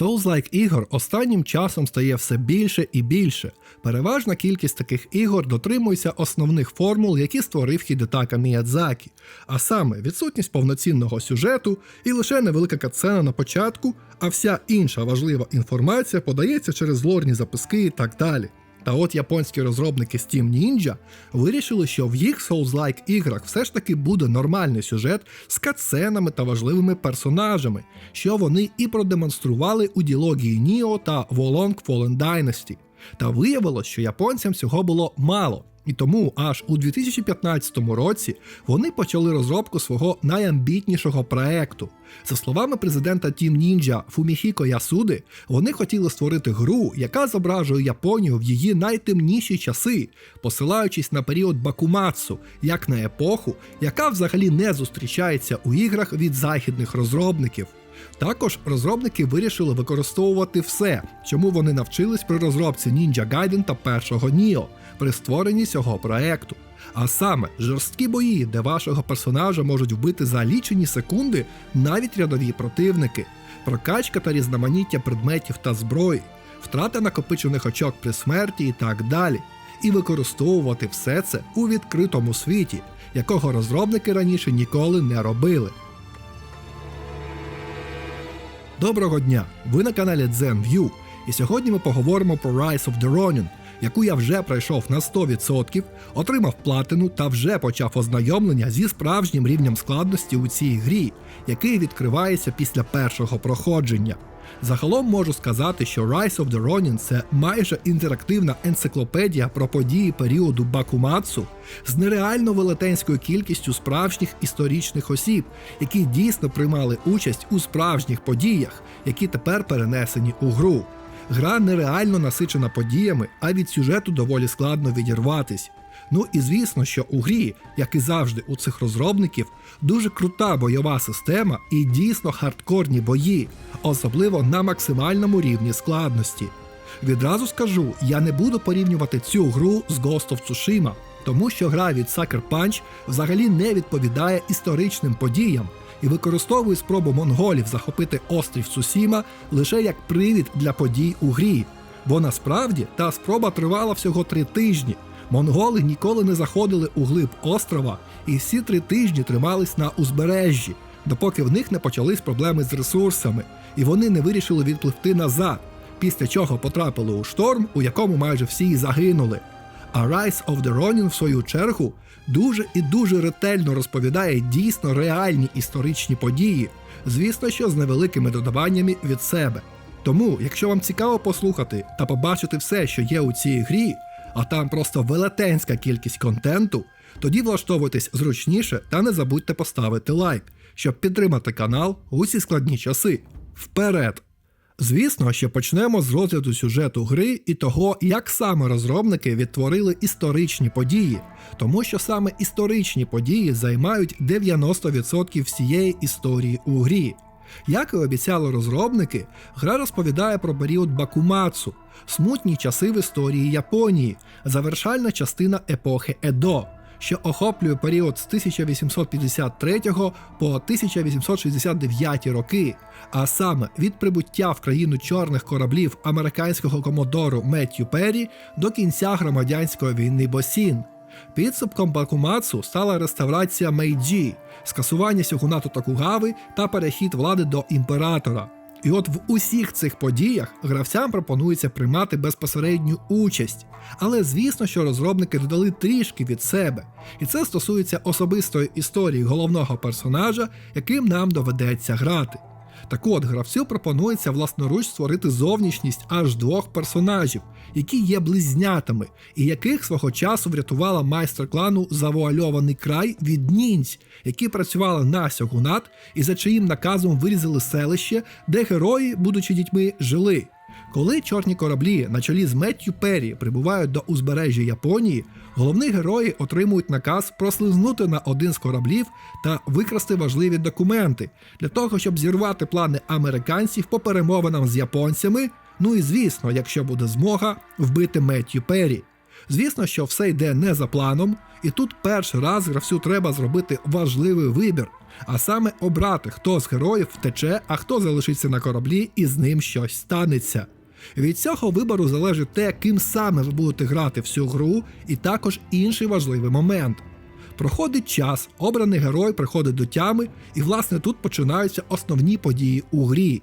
Souls-like ігор останнім часом стає все більше і більше. Переважна кількість таких ігор дотримується основних формул, які створив Хідетака Міядзакі, а саме відсутність повноцінного сюжету і лише невелика катсцена на початку, а вся інша важлива інформація подається через лорні записки і так далі. Та от японські розробники Steam Ninja вирішили, що в їх Souls-like іграх все ж таки буде нормальний сюжет з катсценами та важливими персонажами, що вони і продемонстрували у ділогії Ніо та Волонг Fallen Dynasty. Та виявилось, що японцям цього було мало. І тому аж у 2015 році вони почали розробку свого найамбітнішого проекту. За словами президента Team Ninja Фуміхіко Ясуди, вони хотіли створити гру, яка зображує Японію в її найтемніші часи, посилаючись на період Бакумацу, як на епоху, яка взагалі не зустрічається у іграх від західних розробників. Також розробники вирішили використовувати все, чому вони навчились при розробці Ninja Gaiden та першого Ніо при створенні цього проекту. А саме жорсткі бої, де вашого персонажа можуть вбити за лічені секунди навіть рядові противники, прокачка та різноманіття предметів та зброї, втрата накопичених очок при смерті і так далі. І використовувати все це у відкритому світі, якого розробники раніше ніколи не робили. Доброго дня! Ви на каналі ZenView, і сьогодні ми поговоримо про Rise of the Ronin, яку я вже пройшов на 100%, отримав платину та вже почав ознайомлення зі справжнім рівнем складності у цій грі, який відкривається після першого проходження. Загалом можу сказати, що Rise of the Ronin це майже інтерактивна енциклопедія про події періоду Бакумацу з нереально велетенською кількістю справжніх історичних осіб, які дійсно приймали участь у справжніх подіях, які тепер перенесені у гру. Гра нереально насичена подіями, а від сюжету доволі складно відірватись. Ну і звісно, що у грі, як і завжди у цих розробників, дуже крута бойова система і дійсно хардкорні бої, особливо на максимальному рівні складності. Відразу скажу, я не буду порівнювати цю гру з Ghost of Tsushima, тому що гра від Sucker Punch взагалі не відповідає історичним подіям і використовує спробу монголів захопити острів Сусіма лише як привід для подій у грі. Бо насправді та спроба тривала всього три тижні. Монголи ніколи не заходили у глиб острова і всі три тижні тримались на узбережжі, допоки в них не почались проблеми з ресурсами, і вони не вирішили відпливти назад, після чого потрапили у шторм, у якому майже всі загинули. А Rise of the Ronin, в свою чергу, дуже і дуже ретельно розповідає дійсно реальні історичні події, звісно, що з невеликими додаваннями від себе. Тому, якщо вам цікаво послухати та побачити все, що є у цій грі, а там просто велетенська кількість контенту, тоді влаштовуйтесь зручніше та не забудьте поставити лайк, щоб підтримати канал у усі складні часи. Вперед! Звісно, що почнемо з розгляду сюжету гри і того, як саме розробники відтворили історичні події, тому що саме історичні події займають 90% всієї історії у грі. Як і обіцяли розробники, гра розповідає про період Бакумацу, смутні часи в історії Японії, завершальна частина епохи Едо, що охоплює період з 1853 по 1869 роки, а саме від прибуття в країну чорних кораблів американського комодору Меттью Перрі до кінця громадянської війни Босін. Підсумком Бакумацу стала реставрація Мейджі, скасування сьогунату Токугави та перехід влади до імператора. І от в усіх цих подіях гравцям пропонується приймати безпосередню участь. Але звісно, що розробники додали трішки від себе, і це стосується особистої історії головного персонажа, яким нам доведеться грати. Так от гравцю пропонується власноруч створити зовнішність аж двох персонажів, які є близнятами, і яких свого часу врятувала майстер клану завуальований край від нінць, які працювали на сьогунат і за чиїм наказом вирізали селище, де герої, будучи дітьми, жили. Коли чорні кораблі на чолі з Меттю Перрі прибувають до узбережжя Японії, головні герої отримують наказ прослизнути на один з кораблів та викрасти важливі документи для того, щоб зірвати плани американців по перемовинам з японцями. Ну і звісно, якщо буде змога, вбити Меттю Перрі. Звісно, що все йде не за планом, і тут перший раз гравцю треба зробити важливий вибір, а саме обрати, хто з героїв втече, а хто залишиться на кораблі і з ним щось станеться. Від цього вибору залежить те, ким саме ви будете грати всю гру, і також інший важливий момент. Проходить час, обраний герой приходить до тями, і власне тут починаються основні події у грі.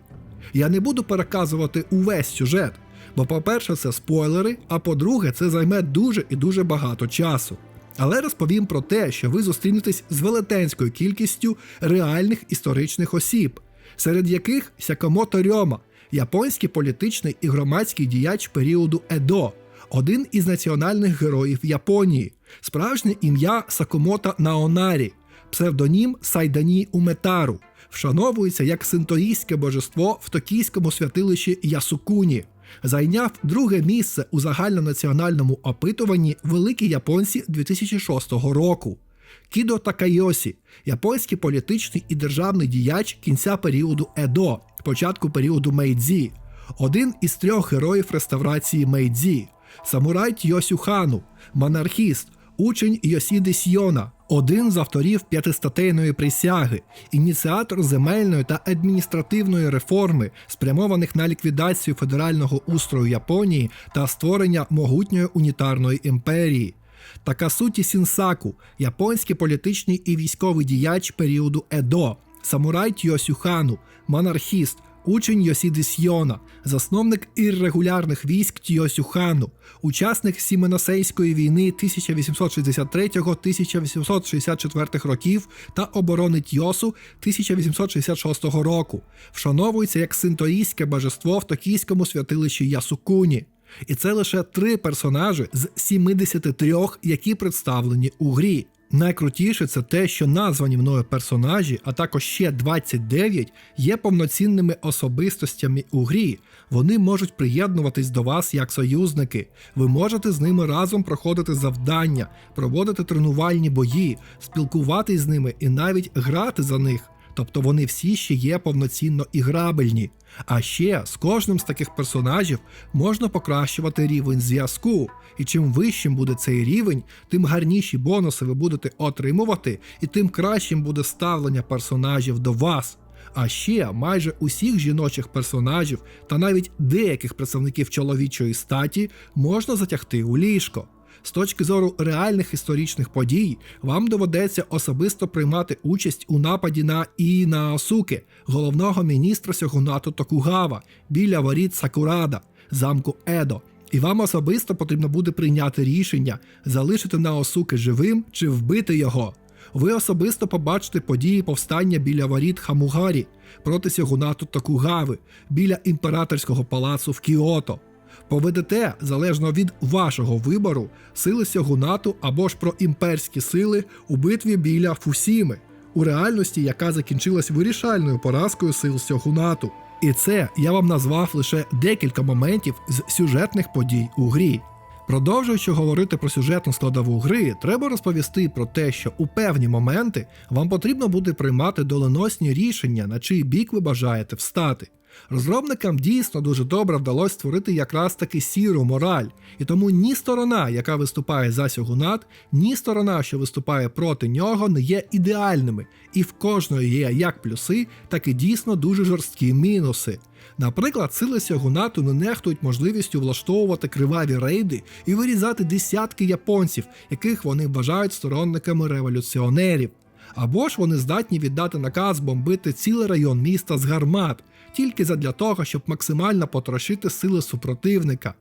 Я не буду переказувати увесь сюжет, бо, по-перше, це спойлери, а по-друге, це займе дуже і дуже багато часу. Але розповім про те, що ви зустрінетесь з велетенською кількістю реальних історичних осіб, серед яких Сякамото Рьома, японський політичний і громадський діяч періоду Едо, один із національних героїв Японії, справжнє ім'я Сакомото Наонарі, псевдонім Сайдані Уметару, вшановується як синтоїстське божество в токійському святилищі Ясукуні. Зайняв друге місце у загальнонаціональному опитуванні Великі японці 2006 року. Кідо Такайосі, японський політичний і державний діяч кінця періоду Едо, початку періоду Мейдзі, один із трьох героїв реставрації Мейдзі, самурай Тьосю Хану, монархіст, учень Йосіди Сьйона, один з авторів п'ятистатейної присяги, ініціатор земельної та адміністративної реформи, спрямованих на ліквідацію федерального устрою Японії та створення могутньої унітарної імперії. Такасуті Сінсаку, японський політичний і військовий діяч періоду Едо, самурай Тьосю Хану, монархіст, учень Йосіди Сьйона, засновник іррегулярних військ Тьосю Хану, учасник Сіменосейської війни 1863-1864 років та оборони Тьосу 1866 року, вшановується як синтоїстське божество в токійському святилищі Ясукуні. І це лише три персонажі з 73, які представлені у грі. Найкрутіше це те, що названі мною персонажі, а також ще 29, є повноцінними особистостями у грі. Вони можуть приєднуватись до вас як союзники. Ви можете з ними разом проходити завдання, проводити тренувальні бої, спілкуватись з ними і навіть грати за них. Тобто вони всі ще є повноцінно іграбельні. А ще з кожним з таких персонажів можна покращувати рівень зв'язку. І чим вищим буде цей рівень, тим гарніші бонуси ви будете отримувати, і тим кращим буде ставлення персонажів до вас. А ще майже усіх жіночих персонажів та навіть деяких представників чоловічої статі можна затягти у ліжко. З точки зору реальних історичних подій, вам доведеться особисто приймати участь у нападі на Інаосуке, головного міністра Сьогунату Токугава, біля воріт Сакурада, замку Едо. І вам особисто потрібно буде прийняти рішення залишити Наосуке живим чи вбити його. Ви особисто побачите події повстання біля воріт Хамугарі проти Сьогунату Токугави, біля імператорського палацу в Кіото. Поведете, залежно від вашого вибору, сили Сьогунату або ж про імперські сили у битві біля Фусіми, у реальності, яка закінчилась вирішальною поразкою сил Сьогунату. І це я вам назвав лише декілька моментів з сюжетних подій у грі. Продовжуючи говорити про сюжетну складову гри, треба розповісти про те, що у певні моменти вам потрібно буде приймати доленосні рішення, на чий бік ви бажаєте встати. Розробникам дійсно дуже добре вдалося створити якраз таки сіру мораль, і тому ні сторона, яка виступає за Сьогунат, ні сторона, що виступає проти нього, не є ідеальними, і в кожної є як плюси, так і дійсно дуже жорсткі мінуси. Наприклад, сили Сьогунату не нехтують можливістю влаштовувати криваві рейди і вирізати десятки японців, яких вони вважають сторонниками революціонерів. Або ж вони здатні віддати наказ бомбити цілий район міста з гармат, тільки задля того, щоб максимально потрошити сили супротивника.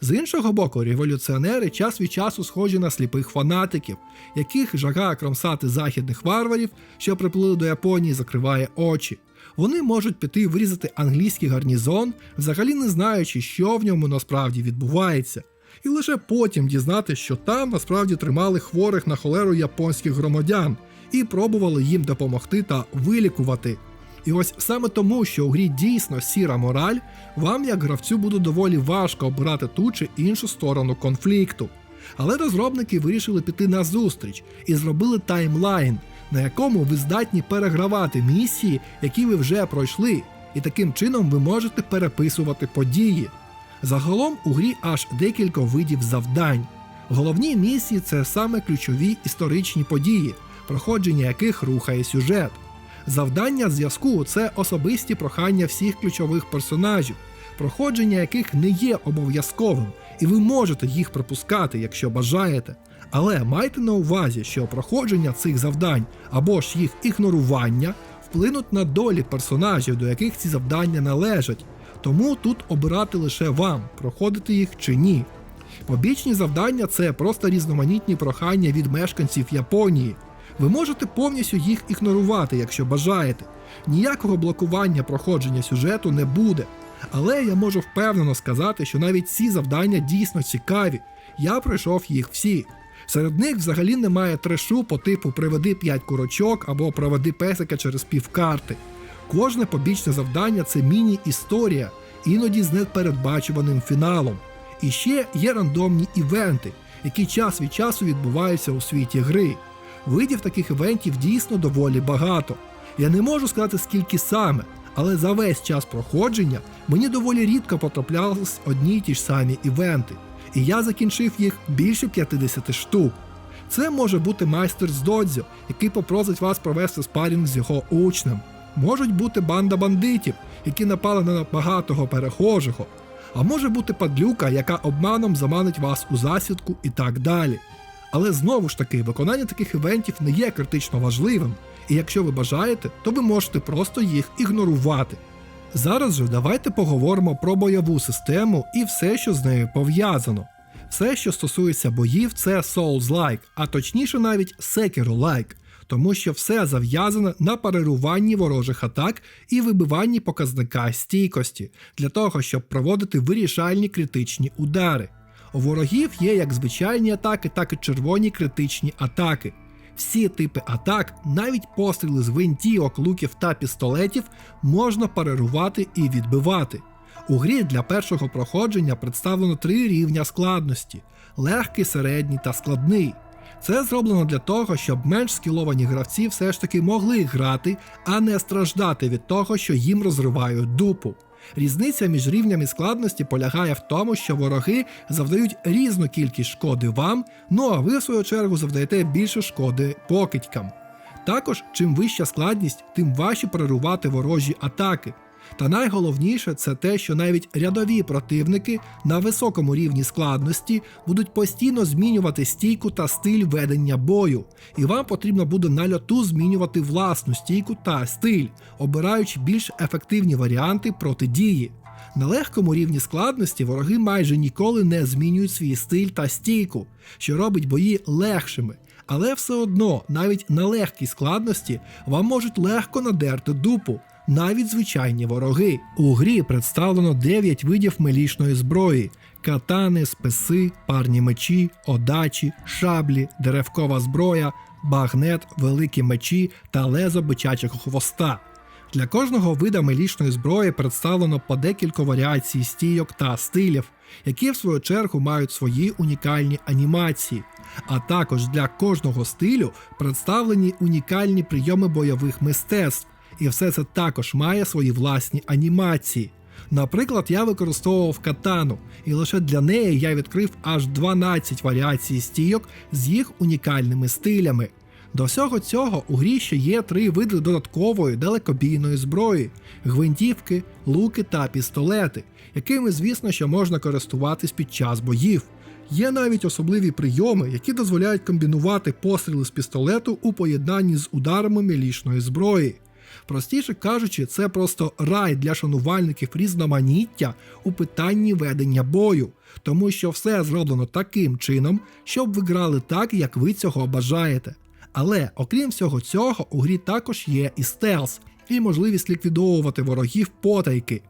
З іншого боку, революціонери час від часу схожі на сліпих фанатиків, яких жага кромсати західних варварів, що приплили до Японії, закриває очі. Вони можуть піти вирізати англійський гарнізон, взагалі не знаючи, що в ньому насправді відбувається, і лише потім дізнати, що там насправді тримали хворих на холеру японських громадян і пробували їм допомогти та вилікувати. І ось саме тому, що у грі дійсно сіра мораль, вам, як гравцю, буде доволі важко обирати ту чи іншу сторону конфлікту. Але розробники вирішили піти на зустріч і зробили таймлайн, на якому ви здатні перегравати місії, які ви вже пройшли, і таким чином ви можете переписувати події. Загалом у грі аж декілька видів завдань. Головні місії це саме ключові історичні події, проходження яких рухає сюжет. Завдання зв'язку це особисті прохання всіх ключових персонажів, проходження яких не є обов'язковим, і ви можете їх пропускати, якщо бажаєте. Але майте на увазі, що проходження цих завдань або ж їх ігнорування вплинуть на долі персонажів, до яких ці завдання належать. Тому тут обирати лише вам, проходити їх чи ні. Побічні завдання це просто різноманітні прохання від мешканців Японії. Ви можете повністю їх ігнорувати, якщо бажаєте. Ніякого блокування проходження сюжету не буде. Але я можу впевнено сказати, що навіть ці завдання дійсно цікаві. Я пройшов їх всі. Серед них взагалі немає трешу по типу приведи 5 курочок або проведи песика через півкарти. Кожне побічне завдання це міні-історія, іноді з непередбачуваним фіналом. І ще є рандомні івенти, які час від часу відбуваються у світі гри. Видів таких івентів дійсно доволі багато. Я не можу сказати скільки саме, але за весь час проходження мені доволі рідко потраплялись одні й ті ж самі івенти, і я закінчив їх більше 50 штук. Це може бути майстер з додзьо, який попросить вас провести спарінг з його учнем. Можуть бути банда бандитів, які напали на багатого перехожого. А може бути падлюка, яка обманом заманить вас у засідку і так далі. Але знову ж таки, виконання таких івентів не є критично важливим, і якщо ви бажаєте, то ви можете просто їх ігнорувати. Зараз же давайте поговоримо про бойову систему і все, що з нею пов'язано. Все, що стосується боїв, це Souls-like, а точніше навіть Sekiro-like, тому що все зав'язане на переруванні ворожих атак і вибиванні показника стійкості для того, щоб проводити вирішальні критичні удари. У ворогів є як звичайні атаки, так і червоні критичні атаки. Всі типи атак, навіть постріли з гвинтівок, луків та пістолетів, можна перерувати і відбивати. У грі для першого проходження представлено три рівня складності: легкий, середній та складний. Це зроблено для того, щоб менш скіловані гравці все ж таки могли грати, а не страждати від того, що їм розривають дупу. Різниця між рівнями складності полягає в тому, що вороги завдають різну кількість шкоди вам, ну а ви, в свою чергу, завдаєте більше шкоди покидькам. Також, чим вища складність, тим важче перерувати ворожі атаки. Та найголовніше це те, що навіть рядові противники на високому рівні складності будуть постійно змінювати стійку та стиль ведення бою, і вам потрібно буде на льоту змінювати власну стійку та стиль, обираючи більш ефективні варіанти протидії. На легкому рівні складності вороги майже ніколи не змінюють свій стиль та стійку, що робить бої легшими. Але все одно, навіть на легкій складності вам можуть легко надерти дупу, навіть звичайні вороги. У грі представлено 9 видів мелішної зброї: катани, списи, парні мечі, одачі, шаблі, деревкова зброя, багнет, великі мечі та лезо бичачого хвоста. Для кожного вида мелічної зброї представлено по декілька варіацій стійок та стилів, які в свою чергу мають свої унікальні анімації. А також для кожного стилю представлені унікальні прийоми бойових мистецтв, і все це також має свої власні анімації. Наприклад, я використовував катану, і лише для неї я відкрив аж 12 варіацій стійок з їх унікальними стилями. До всього цього у грі ще є три види додаткової далекобійної зброї: гвинтівки, луки та пістолети, якими, звісно, що можна користуватись під час боїв. Є навіть особливі прийоми, які дозволяють комбінувати постріли з пістолету у поєднанні з ударами мілішної зброї. Простіше кажучи, це просто рай для шанувальників різноманіття у питанні ведення бою, тому що все зроблено таким чином, щоб ви грали так, як ви цього бажаєте. Але окрім всього цього, у грі також є і стелс, і можливість ліквідовувати ворогів потайки.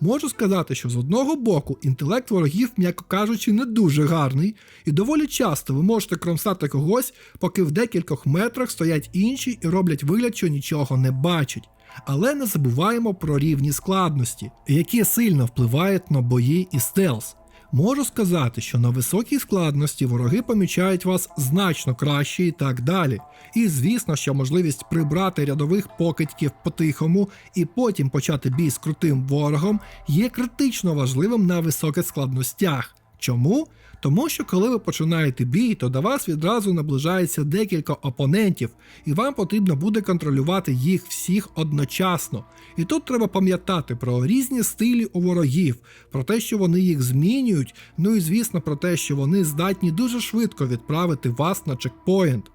Можу сказати, що з одного боку інтелект ворогів, м'яко кажучи, не дуже гарний, і доволі часто ви можете кромсати когось, поки в декількох метрах стоять інші і роблять вигляд, що нічого не бачать. Але не забуваємо про рівні складності, які сильно впливають на бої і стелс. Можу сказати, що на високій складності вороги помічають вас значно краще і так далі. І звісно, що можливість прибрати рядових покидьків по-тихому і потім почати бій з крутим ворогом є критично важливим на високих складностях. Чому? Тому що коли ви починаєте бій, то до вас відразу наближається декілька опонентів, і вам потрібно буде контролювати їх всіх одночасно. І тут треба пам'ятати про різні стилі у ворогів, про те, що вони їх змінюють, ну і звісно про те, що вони здатні дуже швидко відправити вас на чекпоінт.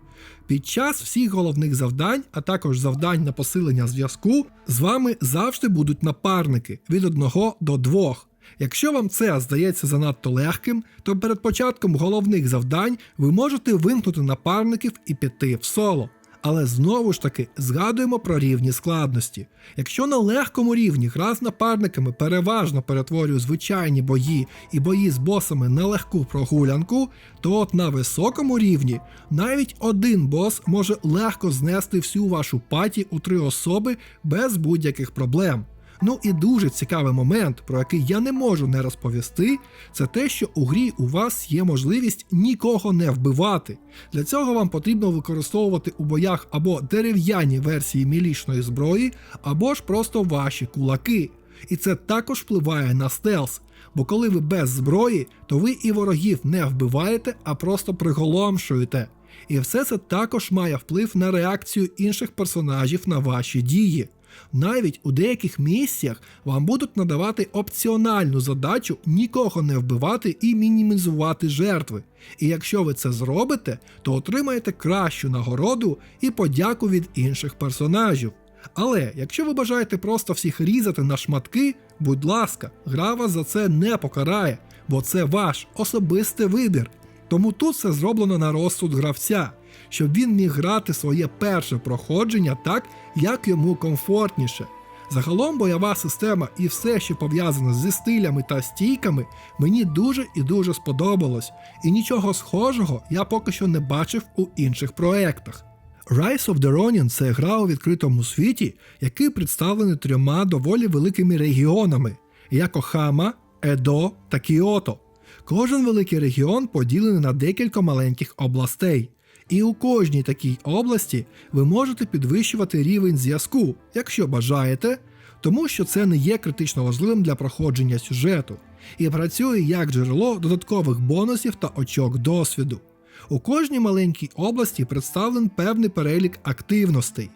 Під час всіх головних завдань, а також завдань на посилення зв'язку, з вами завжди будуть напарники від 1 до 2. Якщо вам це здається занадто легким, то перед початком головних завдань ви можете вимкнути напарників і піти в соло. Але знову ж таки згадуємо про рівні складності. Якщо на легкому рівні гра з напарниками переважно перетворює звичайні бої і бої з босами на легку прогулянку, то от на високому рівні навіть один бос може легко знести всю вашу паті у три особи без будь-яких проблем. Ну і дуже цікавий момент, про який я не можу не розповісти, це те, що у грі у вас є можливість нікого не вбивати. Для цього вам потрібно використовувати у боях або дерев'яні версії мілічної зброї, або ж просто ваші кулаки. І це також впливає на стелс. Бо коли ви без зброї, то ви і ворогів не вбиваєте, а просто приголомшуєте. І все це також має вплив на реакцію інших персонажів на ваші дії. Навіть у деяких місіях вам будуть надавати опціональну задачу нікого не вбивати і мінімізувати жертви. І якщо ви це зробите, то отримаєте кращу нагороду і подяку від інших персонажів. Але якщо ви бажаєте просто всіх різати на шматки, будь ласка, гра вас за це не покарає, бо це ваш особистий вибір. Тому тут все зроблено на розсуд гравця, щоб він міг грати своє перше проходження так, як йому комфортніше. Загалом бойова система і все, що пов'язане зі стилями та стійками, мені дуже і дуже сподобалось, і нічого схожого я поки що не бачив у інших проектах. Rise of the Ronin – це гра у відкритому світі, який представлений трьома доволі великими регіонами: Якохама, Едо та Кіото. Кожен великий регіон поділений на декілька маленьких областей. І у кожній такій області ви можете підвищувати рівень зв'язку, якщо бажаєте, тому що це не є критично важливим для проходження сюжету, і працює як джерело додаткових бонусів та очок досвіду. У кожній маленькій області представлен певний перелік активностей.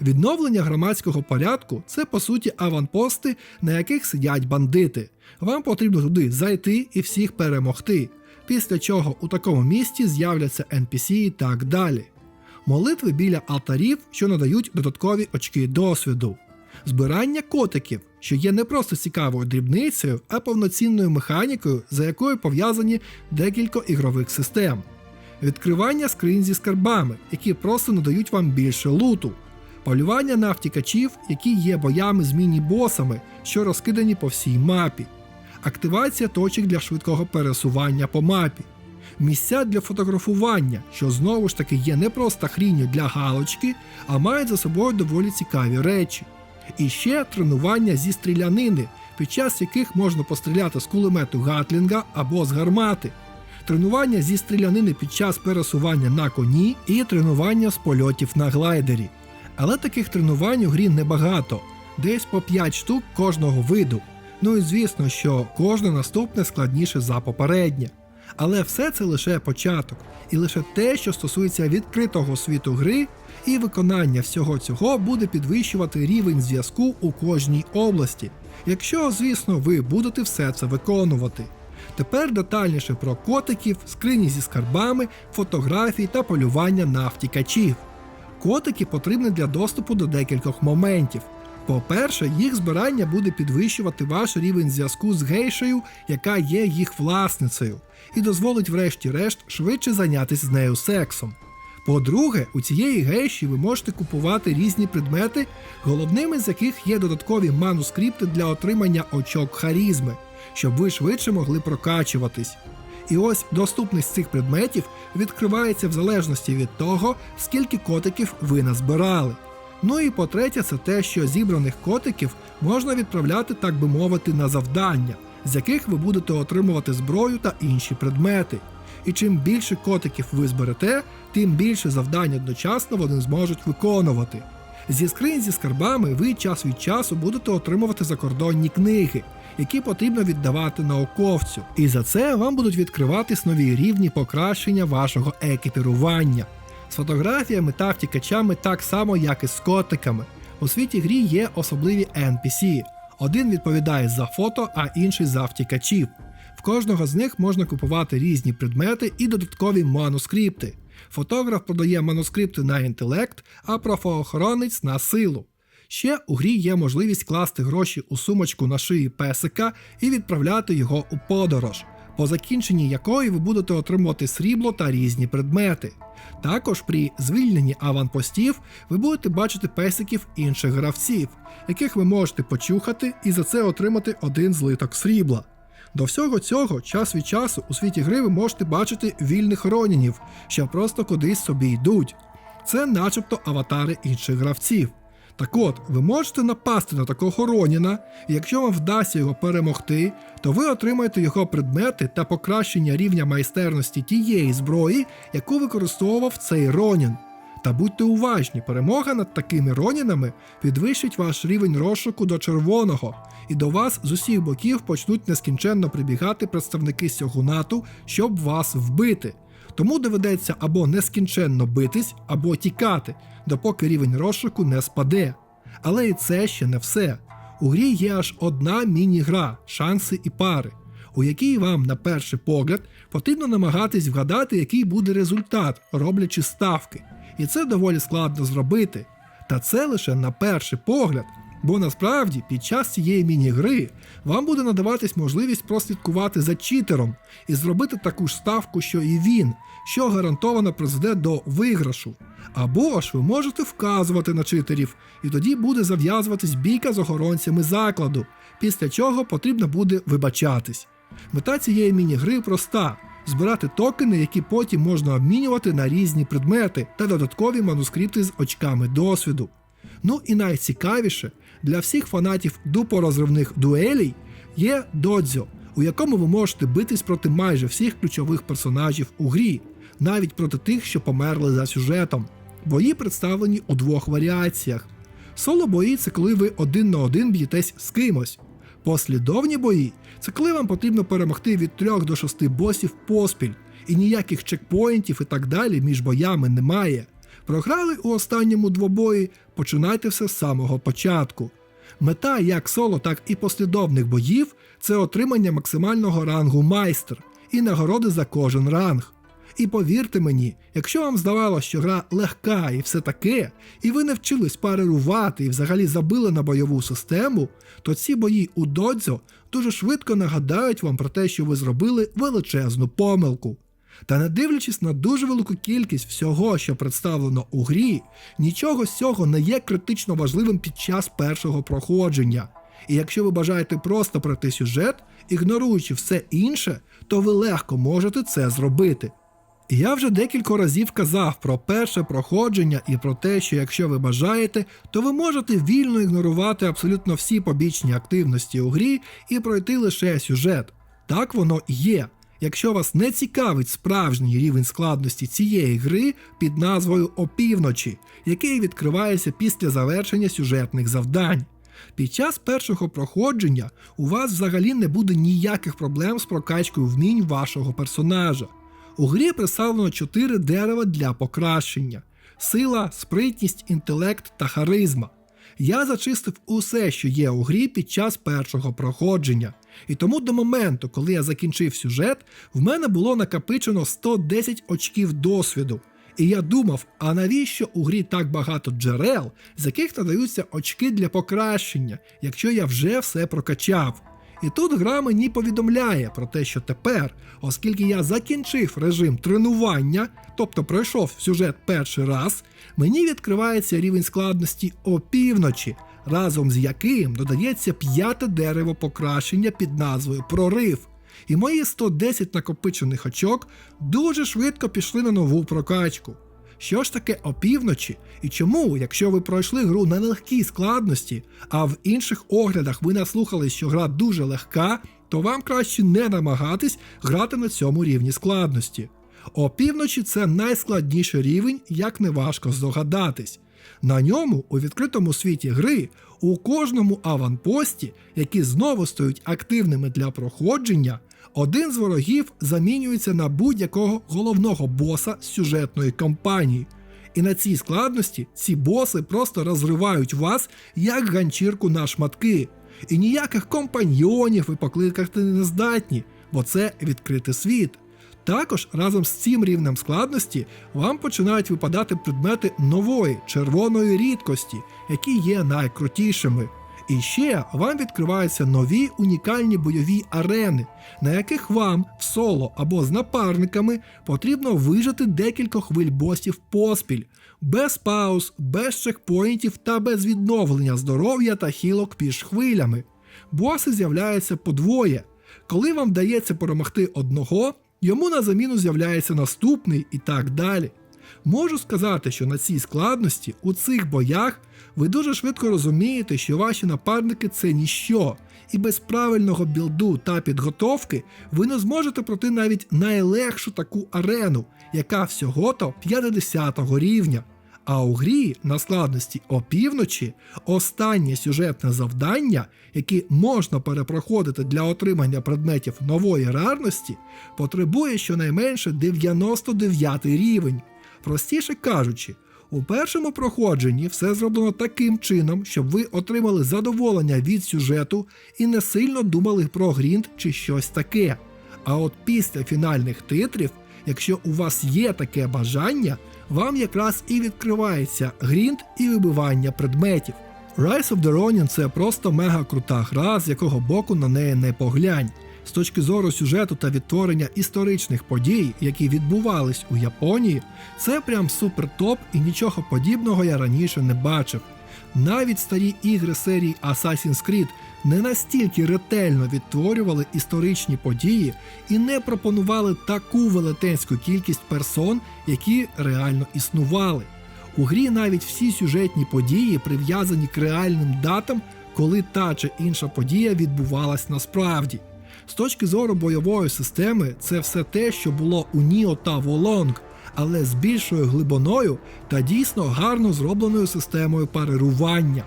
Відновлення громадського порядку це по суті аванпости, на яких сидять бандити. Вам потрібно туди зайти і всіх перемогти, після чого у такому місті з'являться NPC і так далі. Молитви біля алтарів, що надають додаткові очки досвіду. Збирання котиків, що є не просто цікавою дрібницею, а повноцінною механікою, за якою пов'язані декілька ігрових систем. Відкривання скринь зі скарбами, які просто надають вам більше луту, полювання на втікачів, які є боями з міні-босами, що розкидані по всій мапі, активація точок для швидкого пересування по мапі, місця для фотографування, що знову ж таки є не просто хрінню для галочки, а мають за собою доволі цікаві речі. І ще тренування зі стрілянини, під час яких можна постріляти з кулемету Гатлінга або з гармати тренування зі стрілянини під час пересування на коні і тренування з польотів на глайдері. Але таких тренувань у грі небагато, десь по 5 штук кожного виду. Ну і звісно, що кожне наступне складніше за попереднє. Але все це лише початок, і лише те, що стосується відкритого світу гри, і виконання всього цього буде підвищувати рівень зв'язку у кожній області, якщо, звісно, ви будете все це виконувати. Тепер детальніше про котиків, скрині зі скарбами, фотографії та полювання на втікачів. Котики потрібні для доступу до декількох моментів. По-перше, їх збирання буде підвищувати ваш рівень зв'язку з гейшею, яка є їх власницею, і дозволить, врешті-решт, швидше зайнятися з нею сексом. По-друге, у цієї гейші ви можете купувати різні предмети, головними з яких є додаткові манускрипти для отримання очок харізми щоб ви швидше могли прокачуватись. І ось доступність цих предметів відкривається в залежності від того, скільки котиків ви назбирали. Ну і по-третє, це те, що зібраних котиків можна відправляти, так би мовити, на завдання, з яких ви будете отримувати зброю та інші предмети. І чим більше котиків ви зберете, тим більше завдань одночасно вони зможуть виконувати. Зі скринь зі скарбами ви час від часу будете отримувати закордонні книги, які потрібно віддавати науковцю. І за це вам будуть відкриватись нові рівні покращення вашого екіпірування. З фотографіями та втікачами так само, як і з котиками. У світі грі є особливі NPC. Один відповідає за фото, а інший за втікачів. В кожного з них можна купувати різні предмети і додаткові манускрипти. Фотограф продає манускрипти на інтелект, а правоохоронець на силу. Ще у грі є можливість класти гроші у сумочку на шиї песика і відправляти його у подорож, по закінченні якої ви будете отримувати срібло та різні предмети. Також при звільненні аванпостів ви будете бачити песиків інших гравців, яких ви можете почухати і за це отримати один злиток срібла. До всього цього, час від часу у світі гри ви можете бачити вільних ронінів, що просто кудись собі йдуть. Це начебто аватари інших гравців. Так от, ви можете напасти на такого Роніна, і якщо вам вдасться його перемогти, то ви отримаєте його предмети та покращення рівня майстерності тієї зброї, яку використовував цей Ронін. Та будьте уважні, перемога над такими ронінами підвищить ваш рівень розшуку до червоного, і до вас з усіх боків почнуть нескінченно прибігати представники сьогунату, щоб вас вбити. Тому доведеться або нескінченно битись, або тікати, допоки рівень розшуку не спаде. Але і це ще не все. У грі є аж одна міні-гра шанси і пари, у якій вам, на перший погляд, потрібно намагатись вгадати, який буде результат, роблячи ставки. І це доволі складно зробити. Та це лише на перший погляд. Бо насправді під час цієї міні-гри вам буде надаватись можливість прослідкувати за читером і зробити таку ж ставку, що і він, що гарантовано призведе до виграшу. Або ж ви можете вказувати на читерів, і тоді буде зав'язуватись бійка з охоронцями закладу, після чого потрібно буде вибачатись. Мета цієї міні-гри проста: збирати токени, які потім можна обмінювати на різні предмети та додаткові манускрипти з очками досвіду. Ну і найцікавіше, для всіх фанатів дупорозривних дуелей є додзьо, у якому ви можете битись проти майже всіх ключових персонажів у грі, навіть проти тих, що померли за сюжетом. Бої представлені у двох варіаціях. Соло бої це коли ви один на один б'єтесь з кимось. Послідовні бої це коли вам потрібно перемогти від 3 до 6 босів поспіль, і ніяких чекпоінтів і так далі між боями немає. Програли у останньому двобої, починайте все з самого початку. Мета як соло, так і послідовних боїв це отримання максимального рангу майстер і нагороди за кожен ранг. І повірте мені, якщо вам здавалося, що гра легка і все таке, і ви не вчились парирувати і взагалі забили на бойову систему, то ці бої у додзьо дуже швидко нагадають вам про те, що ви зробили величезну помилку. Та не дивлячись на дуже велику кількість всього, що представлено у грі, нічого з цього не є критично важливим під час першого проходження. І якщо ви бажаєте просто пройти сюжет, ігноруючи все інше, то ви легко можете це зробити. Я вже декілька разів казав про перше проходження і про те, що якщо ви бажаєте, то ви можете вільно ігнорувати абсолютно всі побічні активності у грі і пройти лише сюжет. Так воно і є. Якщо вас не цікавить справжній рівень складності цієї гри під назвою Опівночі, який відкривається після завершення сюжетних завдань. Під час першого проходження у вас взагалі не буде ніяких проблем з прокачкою вмінь вашого персонажа. У грі представлено 4 дерева для покращення: сила, спритність, інтелект та харизма. Я зачистив усе, що є у грі під час першого проходження. І тому до моменту, коли я закінчив сюжет, в мене було накопичено 110 очків досвіду. І я думав, а навіщо у грі так багато джерел, з яких надаються очки для покращення, якщо я вже все прокачав. І тут гра мені повідомляє про те, що тепер, оскільки я закінчив режим тренування, тобто пройшов сюжет перший раз, мені відкривається рівень складності опівночі, разом з яким додається п'яте дерево покращення під назвою Прорив. І мої 110 накопичених очок дуже швидко пішли на нову прокачку. Що ж таке опівночі і чому, якщо ви пройшли гру на легкій складності, а в інших оглядах ви наслухали, що гра дуже легка, то вам краще не намагатись грати на цьому рівні складності. Опівночі це найскладніший рівень, як не важко здогадатись. На ньому у відкритому світі гри у кожному аванпості, які знову стають активними для проходження, один з ворогів замінюється на будь-якого головного боса сюжетної кампанії. І на цій складності ці боси просто розривають вас як ганчірку на шматки. І ніяких компаньйонів ви покликати не здатні, бо це відкритий світ. Також разом з цим рівнем складності вам починають випадати предмети нової червоної рідкості, які є найкрутішими. І ще вам відкриваються нові унікальні бойові арени, на яких вам в соло або з напарниками потрібно вижити декілька хвиль босів поспіль, без пауз, без чекпоінтів та без відновлення здоров'я та хілок піш хвилями. Боси з'являються подвоє. Коли вам вдається перемогти одного, йому на заміну з'являється наступний і так далі. Можу сказати, що на цій складності у цих боях ви дуже швидко розумієте, що ваші напарники це ніщо, і без правильного білду та підготовки ви не зможете пройти навіть найлегшу таку арену, яка всього-то 50 рівня. А у грі на складності опівночі останнє сюжетне завдання, яке можна перепроходити для отримання предметів нової рарності, потребує щонайменше 99 рівень. Простіше кажучи, у першому проходженні все зроблено таким чином, щоб ви отримали задоволення від сюжету і не сильно думали про грінд чи щось таке. А от після фінальних титрів, якщо у вас є таке бажання, вам якраз і відкривається грінд і вибивання предметів. Rise of the Ronin – це просто мега крута гра, з якого боку на неї не поглянь. З точки зору сюжету та відтворення історичних подій, які відбувались у Японії, це прям супер топ і нічого подібного я раніше не бачив. Навіть старі ігри серії Assassin's Creed не настільки ретельно відтворювали історичні події і не пропонували таку велетенську кількість персон, які реально існували. У грі навіть всі сюжетні події прив'язані к реальним датам, коли та чи інша подія відбувалась насправді. З точки зору бойової системи, це все те, що було у Ніо та Волонг, але з більшою глибиною та дійсно гарно зробленою системою парирування.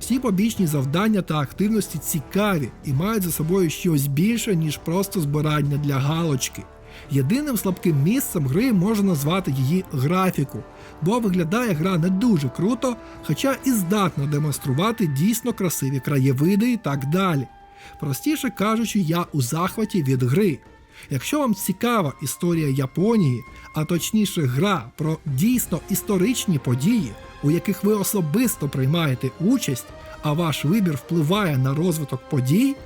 Всі побічні завдання та активності цікаві і мають за собою щось більше, ніж просто збирання для галочки. Єдиним слабким місцем гри можна назвати її графіку, бо виглядає гра не дуже круто, хоча і здатна демонструвати дійсно красиві краєвиди і так далі. Простіше кажучи, я у захваті від гри. Якщо вам цікава історія Японії, а точніше гра про дійсно історичні події, у яких ви особисто приймаєте участь, а ваш вибір впливає на розвиток подій,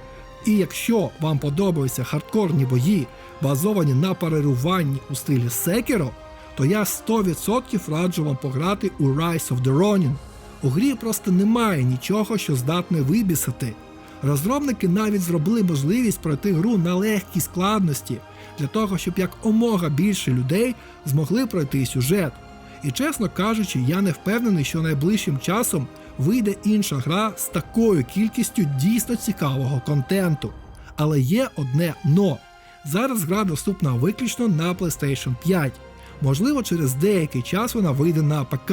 і якщо вам подобаються хардкорні бої, базовані на парируванні у стилі Sekiro, то я 100% раджу вам пограти у Rise of the Ronin. У грі просто немає нічого, що здатне вибісити. Розробники навіть зробили можливість пройти гру на легкій складності для того, щоб як омога більше людей змогли пройти сюжет. І чесно кажучи, я не впевнений, що найближчим часом вийде інша гра з такою кількістю дійсно цікавого контенту. Але є одне но. Зараз гра доступна виключно на PlayStation 5. Можливо, через деякий час вона вийде на ПК